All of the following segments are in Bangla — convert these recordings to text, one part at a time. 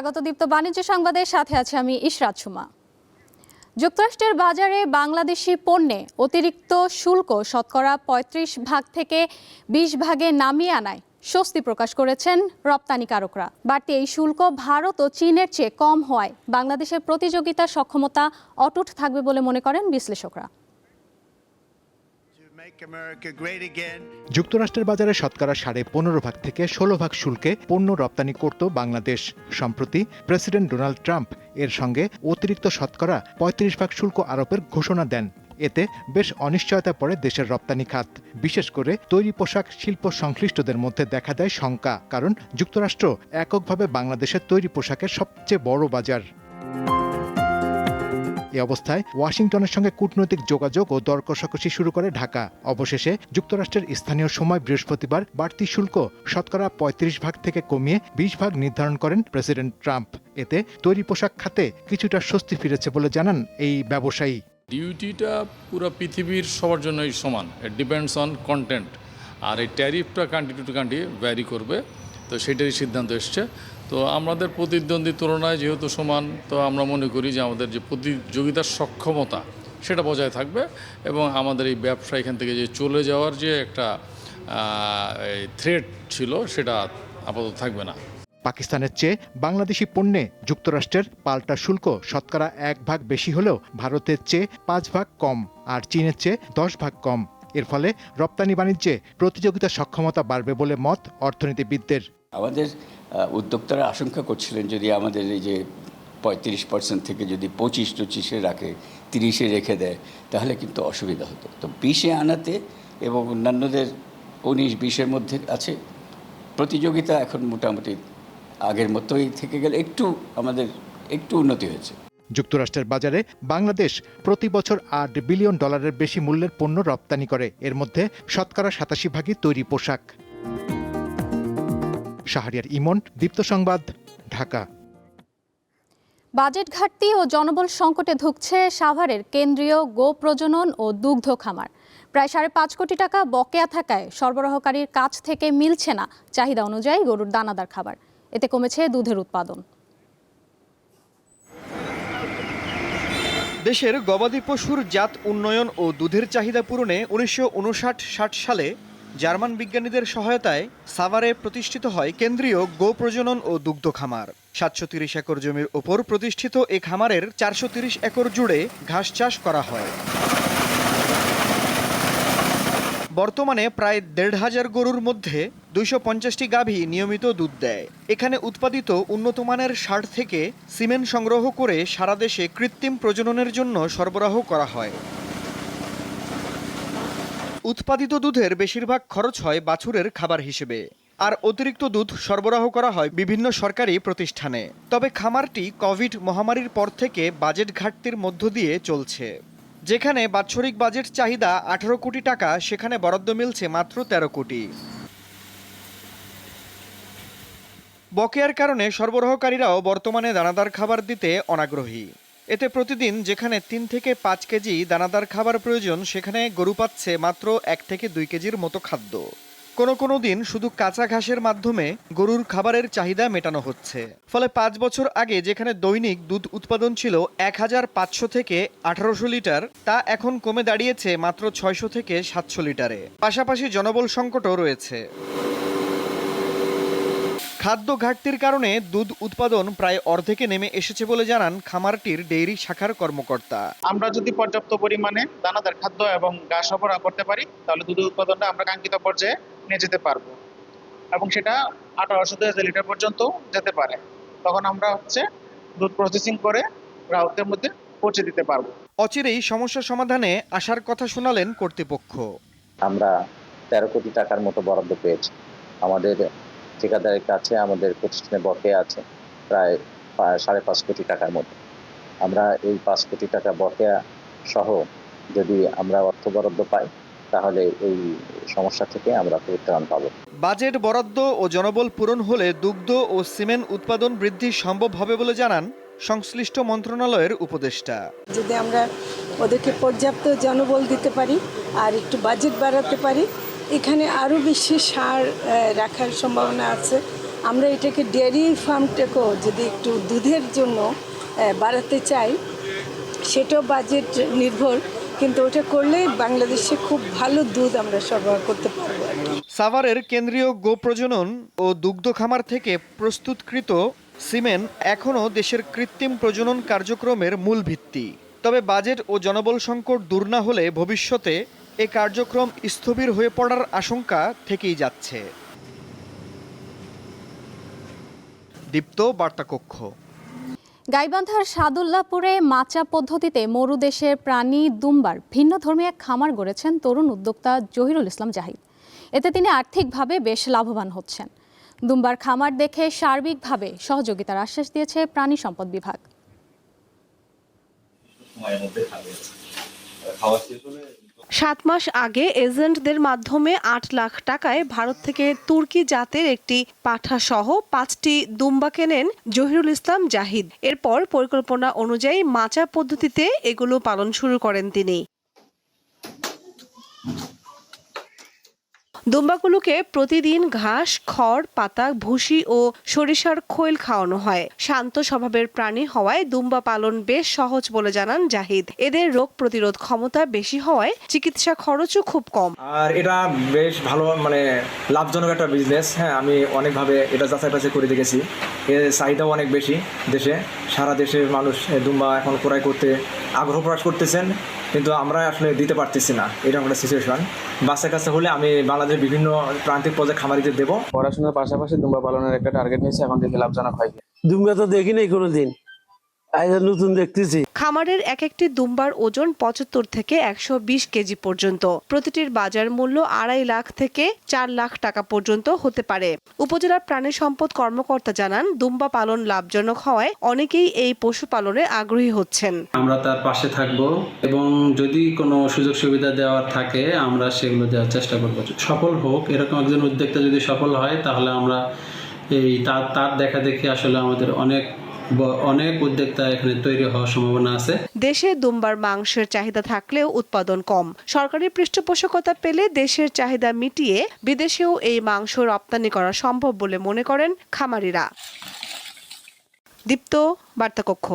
স্বাগত দীপ্ত বাণিজ্য সংবাদের সাথে আছে আমি ইশরাত সুমা। যুক্তরাষ্ট্রের বাজারে বাংলাদেশি পণ্যে অতিরিক্ত শুল্ক শতকরা পঁয়ত্রিশ ভাগ থেকে বিশ ভাগে নামিয়ে আনায় স্বস্তি প্রকাশ করেছেন রপ্তানিকারকরা বাড়তি এই শুল্ক ভারত ও চীনের চেয়ে কম হওয়ায় বাংলাদেশের প্রতিযোগিতা সক্ষমতা অটুট থাকবে বলে মনে করেন বিশ্লেষকরা। যুক্তরাষ্ট্রের বাজারে শতকরা সাড়ে পনেরো ভাগ থেকে ষোলো ভাগ শুল্কে পণ্য রপ্তানি করত বাংলাদেশ। সম্প্রতি প্রেসিডেন্ট ডোনাল্ড ট্রাম্প এর সঙ্গে অতিরিক্ত শতকরা পঁয়ত্রিশ ভাগ শুল্ক আরোপের ঘোষণা দেন। এতে বেশ অনিশ্চয়তা পড়ে দেশের রপ্তানি খাত। বিশেষ করে তৈরি পোশাক শিল্প সংশ্লিষ্টদের মধ্যে দেখা দেয় শঙ্কা, কারণ যুক্তরাষ্ট্র এককভাবে বাংলাদেশের তৈরি পোশাকের সবচেয়ে বড় বাজার। এ অবস্থায় ওয়াশিংটনের সঙ্গে কূটনৈতিক যোগাযোগ ও দর কষাকষি শুরু করে ঢাকা। অবশেষে যুক্তরাষ্ট্রের স্থানীয় সময় বৃহস্পতিবার বাড়তি শুল্ক শতকরা পঁয়ত্রিশ ভাগ থেকে কমিয়ে বিশ ভাগ নির্ধারণ করেন প্রেসিডেন্ট ট্রাম্প। এতে তৈরি পোশাক খাতে কিছুটা স্বস্তি ফিরেছে বলে জানান এই ব্যবসায়ী। ডিউটিটা পুরো পৃথিবীর সবার জন্যই সমান। ইট ডিপেন্ডস অন কন্টেন্ট আর এই ট্যারিফটা কান্ট্রি টু কান্ট্রি ভ্যারি করবে। তো সেটারই সিদ্ধান্ত এসছে। তো আমাদের প্রতিদ্বন্দ্বী তুলনায় যেহেতু সমান, তো আমরা মনে করি যে আমাদের যে প্রতিযোগিতার সক্ষমতা সেটা বজায় থাকবে এবং আমাদের এই ব্যবসা এখান থেকে যে চলে যাওয়ার যে একটা থ্রেট ছিল সেটা আপাতত থাকবে না। পাকিস্তানের চেয়ে বাংলাদেশি পণ্যে যুক্তরাষ্ট্রের পাল্টা শুল্ক শতকরা এক ভাগ বেশি হলেও ভারতের চেয়ে পাঁচ ভাগ কম আর চীনের চেয়ে দশ ভাগ কম। এর ফলে রপ্তানি বাণিজ্যে প্রতিযোগিতা সক্ষমতা বাড়বে বলে মত অর্থনীতিবিদদের। আমাদের উদ্যোক্তারা আশঙ্কা করছিলেন যদি আমাদের এই যে পঁয়ত্রিশ পার্সেন্ট থেকে যদি পঁচিশ টচিশে রাখে, তিরিশে রেখে দেয়, তাহলে কিন্তু অসুবিধা হতো। তো বিশে আনাতে এবং অন্যান্যদের উনিশ বিশের মধ্যে আছে, প্রতিযোগিতা এখন মোটামুটি আগের মতোই থেকে গেলে একটু আমাদের একটু উন্নতি হয়েছে। যুক্তরাষ্ট্রের বাজারে বাংলাদেশ প্রতি বছর আট বিলিয়ন ডলারের বেশি মূল্যের পণ্য রপ্তানি করে। এর মধ্যে শতকরা সাতাশি ভাগই তৈরি পোশাক। শাহরিয়ার ইমন দীপ্ত সংবাদ ঢাকা। বাজেট ঘাটতি ও জনবল সংকটে ধুঁকছে সাভারের কেন্দ্রীয় গো প্রজনন ও দুগ্ধ খামার। প্রায় সাড়ে পাঁচ কোটি টাকা বকেয়া থাকায় সরবরাহকারীর কাছ থেকে মিলছে না চাহিদা অনুযায়ী গরুর দানাদার খাবার। এতে কমেছে দুধের উৎপাদন। দেশের গবাদি পশুর জাত উন্নয়ন ও দুধের চাহিদা পূরণে উনিশশো ষাট সালে জার্মান বিজ্ঞানীদের সহায়তায় সাভারে প্রতিষ্ঠিত হয় কেন্দ্রীয় গো প্রজনন ও দুগ্ধ খামার। সাতশো তিরিশ একর জমির ওপর প্রতিষ্ঠিত এ খামারের চারশো তিরিশ একর জুড়ে ঘাস চাষ করা হয়। বর্তমানে প্রায় দেড় হাজার গরুর মধ্যে দুইশো পঞ্চাশটি গাভী নিয়মিত দুধ দেয়। এখানে উৎপাদিত উন্নত মানের ষাট থেকে সিমেন্ট সংগ্রহ করে সারা দেশে কৃত্রিম প্রজননের জন্য সরবরাহ করা হয়। উৎপাদিত দুধের বেশিরভাগ খরচ হয় বাছুরের খাবার হিসেবে। আর অতিরিক্ত দুধ সরবরাহ করা হয় বিভিন্ন সরকারি প্রতিষ্ঠানে। তবে খামারটি কোভিড মহামারীর পর থেকে বাজেট ঘাটতির মধ্য দিয়ে চলছে। যেখানে বাৎসরিক বাজেট চাহিদা আঠারো কোটি টাকা, সেখানে বরাদ্দ মিলছে মাত্র তেরো কোটি। বকেয়ার কারণে সরবরাহকারীরাও বর্তমানে দানাদার খাবার দিতে অনাগ্রহী। এতে প্রতিদিন যেখানে তিন থেকে পাঁচ কেজি দানাদার খাবার প্রয়োজন, সেখানে গরু পাচ্ছে মাত্র এক থেকে দুই কেজির মতো খাদ্য। কোনো কোনো দিন শুধু কাঁচা ঘাসের মাধ্যমে গরুর খাবারের চাহিদা মেটানো হচ্ছে। ফলে পাঁচ বছর আগে যেখানে দৈনিক দুধ উৎপাদন ছিল এক হাজার পাঁচশো থেকে আঠারোশো লিটার, তা এখন কমে দাঁড়িয়েছে মাত্র ছয়শো থেকে সাতশো লিটারে। পাশাপাশি জনবল সংকটও রয়েছে। খাদ্য ঘাটতির কারণে দুধ উৎপাদন প্রায় অর্ধেকে নেমে এসেছে বলে জানান খামারটির ডেইরি শাখার কর্মকর্তা। আমরা যদি পর্যাপ্ত পরিমাণে দানাদার খাদ্য এবং ঘাস সরবরাহ করতে পারি তাহলে দুধ উৎপাদনটা আমরা কাঙ্ক্ষিত পর্যায়ে নিয়ে যেতে পারব। এবং সেটা আঠারোশো দুই হাজার লিটার পর্যন্ত যেতে পারে। তখন আমরা হচ্ছে দুধ প্রসেসিং করে গ্রাহকদের মধ্যে পৌঁছে দিতে পারব। অচিরেই সমস্যা সমাধানে আসার কথা শোনালেন কর্তৃপক্ষ। আমরা তেরো কোটি টাকার মতো বরাদ্দ পেয়েছি। আমাদের ঠিকাদারের কাছে আমাদের প্রতিষ্ঠানে বকেয়া আছে প্রায় সাড়ে পাঁচ কোটি টাকার মতো আমরা এই পাঁচ কোটি টাকা বকেয়া সহ যদি আমরা অর্থ বরাদ্দ পাই তাহলে এই সমস্যা থেকে আমরা পরিত্রাণ পাবো। বাজেট বরাদ্দ ও জনবল পূরণ হলে দুগ্ধ ও সিমেন্ট উৎপাদন বৃদ্ধি সম্ভব হবে বলে জানান সংশ্লিষ্ট মন্ত্রণালয়ের উপদেষ্টা। যদি আমরা ওদেরকে পর্যাপ্ত জনবল দিতে পারি আর একটু বাজেট বাড়াতে পারি এখানে আরও বেশি সার রাখার সম্ভাবনা আছে। আমরা এটাকে ডেয়ারি ফার্মটাকেও যদি একটু দুধের জন্য বাড়াতে চাই, সেটাও বাজেট নির্ভর, কিন্তু ওটা করলে বাংলাদেশে খুব ভালো দুধ আমরা সরবরাহ করতে পারব। সাভারের কেন্দ্রীয় গো প্রজনন ও দুগ্ধ খামার থেকে প্রস্তুতকৃত সিমেন্ট এখনও দেশের কৃত্রিম প্রজনন কার্যক্রমের মূল ভিত্তি। তবে বাজেট ও জনবল সংকট দূর না হলে ভবিষ্যতে এ কার্যক্রম স্থবির হয়ে পড়ার আশঙ্কা থেকেই যাচ্ছে। দীপ্ত বার্তাকক্ষ। গাইবান্ধার সাদুল্লাপুরে মাচা পদ্ধতিতে মরুদেশের প্রাণী দুম্বার ভিন্ন ধর্মী এক খামার গড়েছেন তরুণ উদ্যোক্তা জহিরুল ইসলাম জাহিদ। এতে তিনি আর্থিকভাবে বেশ লাভবান হচ্ছেন। দুম্বার খামার দেখে সার্বিকভাবে সহযোগিতার আশ্বাস দিয়েছে প্রাণী সম্পদ বিভাগ। সাত মাস আগে এজেন্টদের মাধ্যমে আট লাখ টাকায় ভারত থেকে তুর্কি জাতের একটি পাঠা সহ পাঁচটি দুম্বা কেনেন জহিরুল ইসলাম জাহিদ। এরপর পরিকল্পনা অনুযায়ী মাচা পদ্ধতিতে এগুলো পালন শুরু করেন তিনি। দুম্বাগুলোকে প্রতিদিন ঘাস, খড়, পাতা, ভুসি ও সরিষার খৈল খাওয়ানো হয়। শান্ত স্বভাবের প্রাণী হওয়ায় দুম্বা পালন বেশ সহজ বলে জানান জাহিদ। এদের রোগ প্রতিরোধ ক্ষমতা বেশি হওয়ায় চিকিৎসা খরচও খুব কম। আর এটা বেশ ভালো মানে লাভজনক একটা বিজনেস হ্যাঁ আমি অনেকভাবে এটা যাচাই বাছাই করে দেখেছি। এর চাহিদাও অনেক বেশি দেশে। সারা দেশের মানুষ দুম্বা এখন ক্রয় করতে আগ্রহ প্রকাশ করতেছেন। কিন্তু আমরা আসলে দিতে পারতেছি না। এরকম একটা সিচুয়েশন বাচ্চা কাছে হলে আমি বাংলাদেশের বিভিন্ন প্রান্তিক পর্যায়ে খামারিদের দেবো। পড়াশোনার পাশাপাশি দুম্বা পালনের একটা টার্গেট নিয়েছে এখন দেখি লাভজনক হয় দুম্বা তো দেখিনি নাই কোনোদিন। নতুন দেখতেছি। খামারের এক একটি দুম্বার ওজন পঁচাত্তর থেকে একশো বিশ কেজি পর্যন্ত। প্রতিটির বাজার মূল্য আড়াই লাখ থেকে চার লাখ টাকা পর্যন্ত হতে পারে। উপজেলার প্রাণী সম্পদ কর্মকর্তা জানান দুম্বা পালন লাভজনক হওয়ায় অনেকেই এই পশুপালনে আগ্রহী হচ্ছেন। আমরা তার পাশে থাকব এবং যদি কোনো সুযোগ সুবিধা দেওয়ার থাকে আমরা সেগুলো দেওয়ার চেষ্টা করব। সফল হোক এরকম একজন উদ্যোক্তা যদি সফল হয় তাহলে আমরা এই তার তার দেখা দেখি আসলে আমাদের অনেক অনেক উদ্যোক্তা এখানে তৈরি হওয়ার সম্ভাবনা আছে। দেশে দুম্বার মাংসের চাহিদা থাকলেও উৎপাদন কম। সরকারি পৃষ্ঠপোষকতা পেলে দেশের চাহিদা মিটিয়ে বিদেশেও এই মাংস রপ্তানি করা সম্ভব বলে মনে করেন খামারিরা। দীপ্ত বার্তাকক্ষ।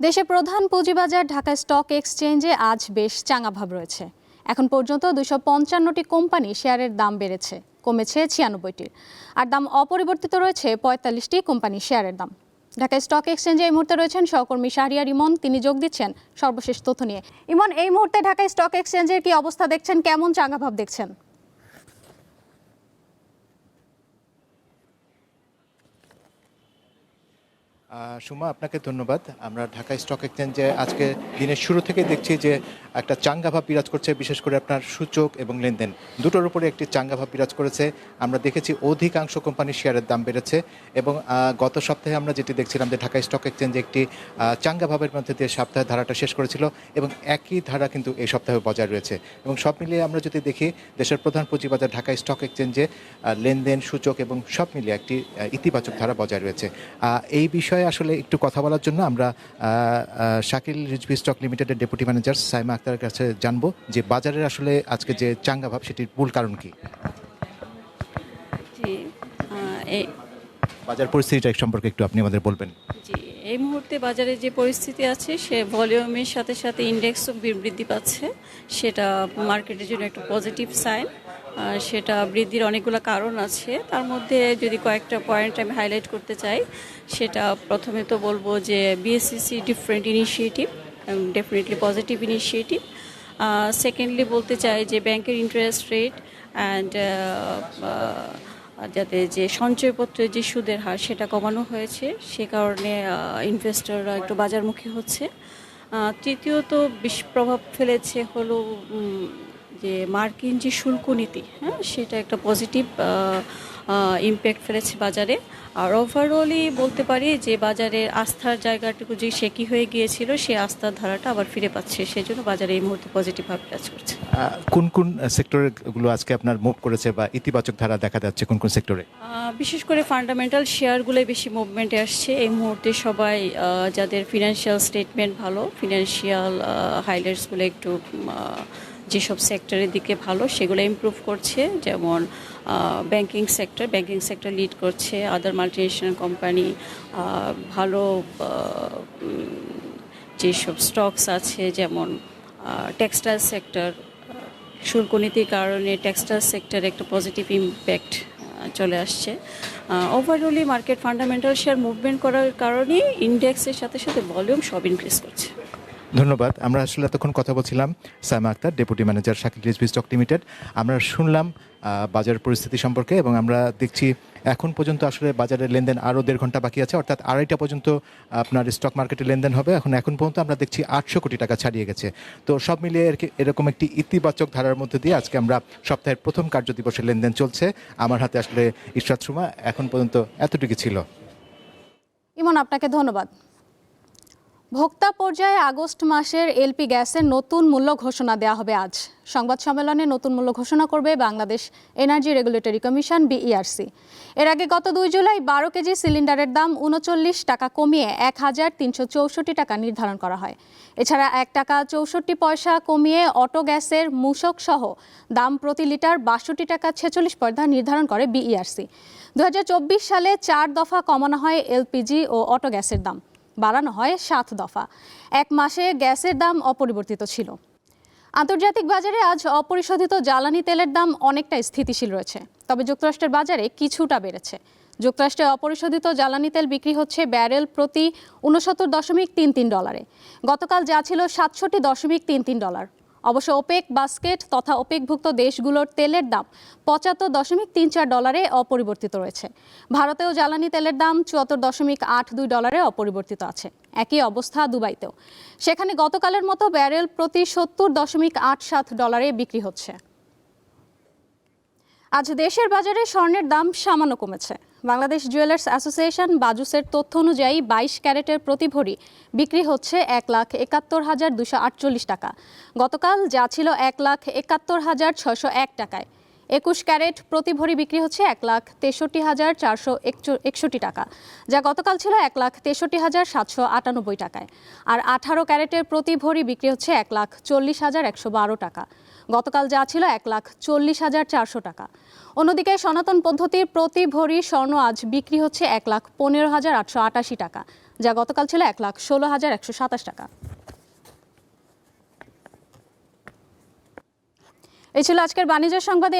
দেশের প্রধান পুঁজিবাজার ঢাকা স্টক এক্সচেঞ্জে আজ বেশ চাঙাভাব রয়েছে। এখন পর্যন্ত দুশো পঞ্চান্নটি কোম্পানি শেয়ারের দাম বেড়েছে, কমেছে ছিয়ানব্বইটির। আর দাম অপরিবর্তিত রয়েছে পঁয়তাল্লিশটি কোম্পানি শেয়ারের দাম। ঢাকা স্টক এক্সচেঞ্জে এই মুহূর্তে রয়েছেন সহকর্মী শাহরিয়ার ইমন, তিনি যোগ দিচ্ছেন সর্বশেষ তথ্য নিয়ে। ইমন, এই মুহূর্তে ঢাকা স্টক এক্সচেঞ্জের কি অবস্থা দেখছেন? কেমন চাঙ্গাভাব দেখছেন? সুমা আপনাকে ধন্যবাদ। আমরা ঢাকা স্টক এক্সচেঞ্জে আজকে দিনের শুরু থেকে দেখছি যে একটা চাঙ্গাভাব বিরাজ করছে বিশেষ করে আপনার সূচক এবং লেনদেন। দুটোর উপরে একটি চাঙ্গাভাব বিরাজ করেছে। আমরা দেখেছি অধিকাংশ কোম্পানির শেয়ারের দাম বেড়েছে এবং গত সপ্তাহে আমরা যেটি দেখছিলাম যে ঢাকা স্টক এক্সচেঞ্জে একটি আহ, চাঙ্গাভাবের মধ্যে দিয়ে সপ্তাহের ধারাটা শেষ করেছিল এবং একই ধারা কিন্তু এই সপ্তাহে বজায় রয়েছে। এবং সব মিলিয়ে আমরা যদি দেখি দেশের প্রধান পুঁজিবাজার ঢাকা স্টক এক্সচেঞ্জে লেনদেন সূচক এবং সব মিলিয়ে একটি ইতিবাচক ধারা বজায় রয়েছে। এই বিষয়ে আসলে একটু কথা বলার জন্য আমরা শাকিল রিজভি স্টক লিমিটেডের ডেপুটি ম্যানেজার সাইমা আক্তারের কাছে জানব যে বাজারের আসলে আজকে যে চাঙ্গা ভাব সেটির মূল কারণ কি। এই বাজার পরিস্থিতিটা সম্পর্কে একটু আপনি আমাদের বলবেন। জি এই মুহূর্তে বাজারে যে পরিস্থিতি আছে সে ভলিউমের সাথে সাথে ইন্ডেক্সও বৃদ্ধি পাচ্ছে সেটা মার্কেটের জন্য একটা পজিটিভ সাইন সেটা বৃদ্ধির অনেকগুলো কারণ আছে। তার মধ্যে যদি কয়েকটা পয়েন্ট আমি হাইলাইট করতে চাই, সেটা প্রথমে তো বলব যে BSCC different initiative definitely positive initiative secondly বলতে চাই যে ব্যাংকের ইন্টারেস্ট রেট অ্যান্ড যাতে যে সঞ্চয়পত্রের যে সুদের হার সেটা কমানো হয়েছে, সে কারণে ইনভেস্টররা একটু বাজারমুখী হচ্ছে। তৃতীয়ত বেশ প্রভাব ফেলেছে হলো যে মার্কিন যে শুল্ক নীতি হ্যাঁ সেটা একটা পজিটিভ ইম্প্যাক্ট ফেলেছে বাজারে। আর ওভারঅলই বলতে পারি যে বাজারের আস্থার জায়গাটুকু যে শেকি হয়ে গিয়েছিল সেই আস্থার ধারাটা আবার ফিরে পাচ্ছে। সেজন্য বাজারে এই মুহূর্তে পজিটিভভাবে কাজ করছে। কোন কোন সেক্টরে গুলো আজকে আপনার মুভ করেছে বা ইতিবাচক ধারা দেখা যাচ্ছে কোন কোন সেক্টরে বিশেষ করে ফান্ডামেন্টাল শেয়ারগুলোই বেশি মুভমেন্টে আসছে। এই মুহূর্তে সবাই যাদের ফিনান্সিয়াল স্টেটমেন্ট ভালো ফিনান্সিয়াল হাইলাইটসগুলো একটু যেসব সেক্টরের দিকে ভালো, সেগুলো ইমপ্রুভ করছে। যেমন banking sector banking sector lead করছে আদার মাল্টিনেশনাল কোম্পানি ভালো যেসব স্টকস আছে, যেমন টেক্সটাইল সেক্টর শুল্ক নীতির কারণে টেক্সটাইল সেক্টরে একটা পজিটিভ ইম্প্যাক্ট চলে আসছে। Overally market fundamental share movement করার কারণে ইন্ডেক্সের সাথে সাথে ভলিউম সব ইনক্রিজ করছে। ধন্যবাদ। আমরা আসলে এতক্ষণ কথা বলছিলাম Saima Akter, deputy manager Shakil Rizvi stock limited. আমরা শুনলাম বাজার পরিস্থিতি সম্পর্কে এবং আমরা দেখছি এখন পর্যন্ত আসলে বাজারের লেনদেন আরও দেড় ঘণ্টা বাকি আছে, অর্থাৎ আড়াইটা পর্যন্ত আপনার স্টক মার্কেটে লেনদেন হবে। এখন এখন পর্যন্ত আমরা দেখছি আটশো কোটি টাকা ছাড়িয়ে গেছে। তো সব মিলিয়ে এরকম একটি ইতিবাচক ধারার মধ্যে দিয়ে আজকে আমরা সপ্তাহের প্রথম কার্যদিবসের লেনদেন চলছে। আমার হাতে আসলে ইশরাত সুমা, এখন পর্যন্ত এতটুকু ছিল। ইমন, আপনাকে ধন্যবাদ। ভোক্তা পর্যায়ে আগস্ট মাসের এলপি গ্যাসের নতুন মূল্য ঘোষণা দেওয়া হবে আজ। সংবাদ সম্মেলনে নতুন মূল্য ঘোষণা করবে Bangladesh energy regulatory commission BERC এর আগে গত দুই জুলাই বারো কেজি সিলিন্ডারের দাম উনচল্লিশ টাকা কমিয়ে এক হাজার তিনশো চৌষট্টি টাকা নির্ধারণ করা হয়। এছাড়া এক টাকা চৌষট্টি পয়সা কমিয়ে অটো গ্যাসের মূসক সহ দাম প্রতি লিটার বাষট্টি টাকা ছেচল্লিশ পয়সা নির্ধারণ করে বিইআরসি দু হাজার চব্বিশ সালে চার দফা কমানো হয় এলপিজি ও অটো গ্যাসের দাম। বাড়ানো হয় সাত দফা। এক মাসে গ্যাসের দাম অপরিবর্তিত ছিল। আন্তর্জাতিক বাজারে আজ অপরিশোধিত জ্বালানি তেলের দাম অনেকটা স্থিতিশীল রয়েছে। তবে যুক্তরাষ্ট্রের বাজারে কিছুটা বেড়েছে। যুক্তরাষ্ট্রে অপরিশোধিত জ্বালানি তেল বিক্রি হচ্ছে ব্যারেল প্রতি উনসত্তর দশমিক তিন তিন ডলারে। গতকাল যা ছিল সাতষট্টি দশমিক তিন তিন ডলার। অবশ্য ওপেক বাস্কেট তথা ওপেকভুক্ত দেশগুলোর তেলের দাম পঁচাত্তর দশমিক তিন চার ডলারে অপরিবর্তিত রয়েছে। ভারতেও জ্বালানি তেলের দাম চুয়াত্তর দশমিক আট দুই ডলারে অপরিবর্তিত আছে। একই অবস্থা দুবাইতেও। সেখানে গতকালের মতো ব্যারেল প্রতি সত্তর দশমিক আট সাত ডলারে বিক্রি হচ্ছে। আজ দেশের বাজারে স্বর্ণের দাম সামান্য কমেছে। বাংলাদেশ জুয়েলার্স অ্যাসোসিয়েশন বাজুসের তথ্য অনুযায়ী বাইশ ক্যারেটের প্রতি ভরি বিক্রি হচ্ছে এক লাখ একাত্তর হাজার দুশো আটচল্লিশ টাকা। গতকাল যা ছিল এক লাখ একাত্তর হাজার ছশো এক টাকায়। একুশ ক্যারেট প্রতি ভরি বিক্রি হচ্ছে এক লাখ তেষট্টি হাজার চারশো একষট্টি টাকা, যা গতকাল ছিল এক লাখ তেষট্টি হাজার সাতশো আটানব্বই টাকায়। আর আঠারো ক্যারেটের প্রতি ভরি বিক্রি হচ্ছে এক লাখ চল্লিশ হাজার একশো বারো টাকা। গতকাল যা ছিল এক লাখ চল্লিশ হাজার চারশো টাকা। অন্যদিকে সনাতন পদ্ধতির প্রতি ভরি স্বর্ণ আজ বিক্রি হচ্ছে এক লাখ পনেরো হাজার আটশো আটাশি টাকা, যা গতকাল ছিল এক লাখ ষোলো হাজার একশো সাতাশ টাকা। এই ছিল আজকের বাণিজ্য সংবাদে।